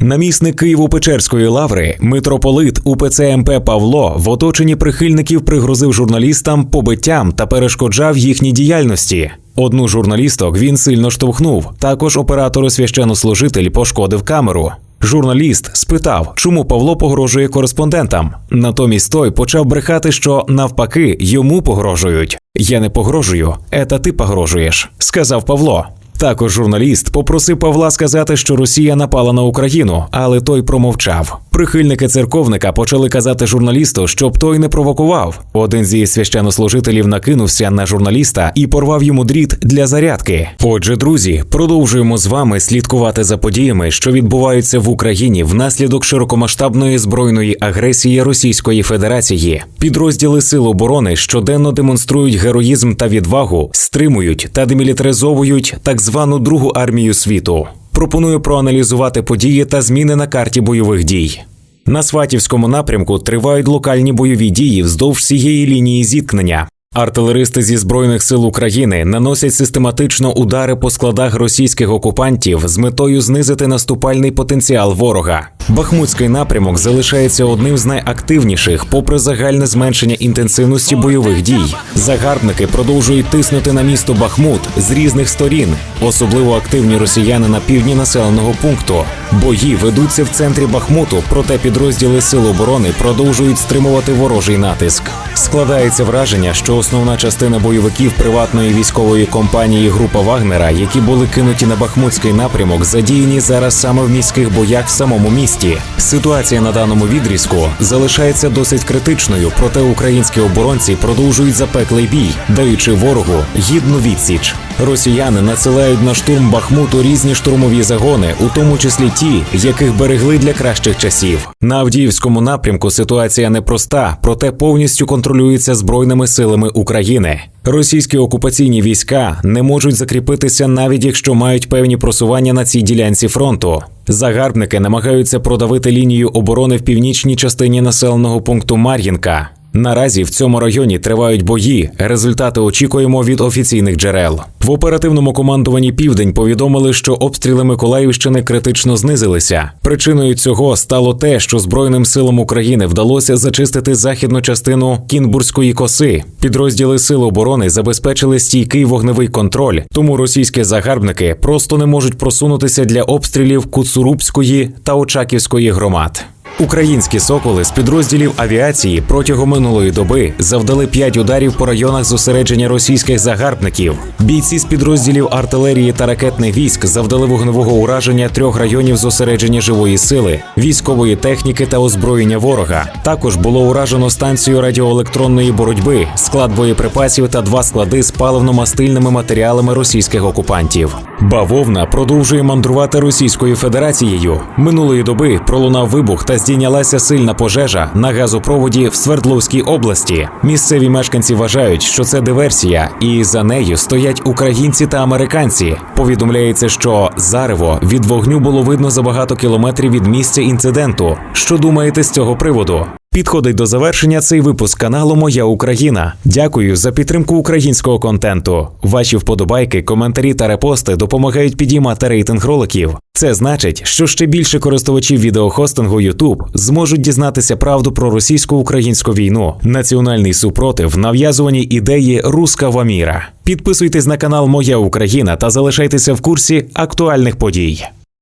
Намісник Києво-Печерської лаври, митрополит УПЦ МП Павло в оточенні прихильників пригрозив журналістам побиттям та перешкоджав їхній діяльності. Одну журналісток він сильно штовхнув. Також оператору священнослужитель пошкодив камеру. Журналіст спитав, чому Павло погрожує кореспондентам. Натомість той почав брехати, що навпаки йому погрожують. Я не погрожую, ета ти погрожуєш, сказав Павло. Також журналіст попросив Павла сказати, що Росія напала на Україну, але той промовчав. Прихильники церковника почали казати журналісту, щоб той не провокував. Один зі священнослужителів накинувся на журналіста і порвав йому дріт для зарядки. Отже, друзі, продовжуємо з вами слідкувати за подіями, що відбуваються в Україні внаслідок широкомасштабної збройної агресії Російської Федерації. Підрозділи Сил оборони щоденно демонструють героїзм та відвагу, стримують та демілітаризовують так звану другу армію світу. Пропоную проаналізувати події та зміни на карті бойових дій. На Сватівському напрямку тривають локальні бойові дії вздовж всієї лінії зіткнення. Артилеристи зі збройних сил України наносять систематично удари по складах російських окупантів з метою знизити наступальний потенціал ворога. Бахмутський напрямок залишається одним з найактивніших, попри загальне зменшення інтенсивності бойових дій. Загарбники продовжують тиснути на місто Бахмут з різних сторін. Особливо активні росіяни на півдні населеного пункту. Бої ведуться в центрі Бахмуту, проте підрозділи Сил оборони продовжують стримувати ворожий натиск. Складається враження, що основна частина бойовиків приватної військової компанії Група Вагнера, які були кинуті на Бахмутський напрямок, задіяні зараз саме в міських боях в самому місті. Ситуація на даному відрізку залишається досить критичною, проте українські оборонці продовжують запеклий бій, даючи ворогу гідну відсіч. Росіяни надсилають на штурм Бахмуту різні штурмові загони, у тому числі ті, яких берегли для кращих часів. На Авдіївському напрямку ситуація непроста, проте повністю контролюється збройними силами України. Російські окупаційні війська не можуть закріпитися, навіть якщо мають певні просування на цій ділянці фронту. Загарбники намагаються продавити лінію оборони в північній частині населеного пункту Мар'їнка. Наразі в цьому районі тривають бої. Результати очікуємо від офіційних джерел. В оперативному командуванні Південь повідомили, що обстріли Миколаївщини критично знизилися. Причиною цього стало те, що Збройним силам України вдалося зачистити західну частину Кінбурзької коси. Підрозділи Сил оборони забезпечили стійкий вогневий контроль, тому російські загарбники просто не можуть просунутися для обстрілів Куцурубської та Очаківської громад. Українські соколи з підрозділів авіації протягом минулої доби завдали п'ять ударів по районах зосередження російських загарбників. Бійці з підрозділів артилерії та ракетних військ завдали вогневого ураження трьох районів зосередження живої сили, військової техніки та озброєння ворога. Також було уражено станцію радіоелектронної боротьби, склад боєприпасів та два склади з паливно-мастильними матеріалами російських окупантів. Бавовна продовжує мандрувати Російською Федерацією. Минулої доби пролунав вибух та здійнялася сильна пожежа на газопроводі в Свердловській області. Місцеві мешканці вважають, що це диверсія, і за нею стоять українці та американці. Повідомляється, що зарево від вогню було видно за багато кілометрів від місця інциденту. Що думаєте з цього приводу? Підходить до завершення цей випуск каналу Моя Україна. Дякую за підтримку українського контенту. Ваші вподобайки, коментарі та репости допомагають підіймати рейтинг роликів. Це значить, що ще більше користувачів відеохостингу YouTube зможуть дізнатися правду про російсько-українську війну, національний супротив, нав'язувані ідеї руского міра. Підписуйтесь на канал Моя Україна та залишайтеся в курсі актуальних подій.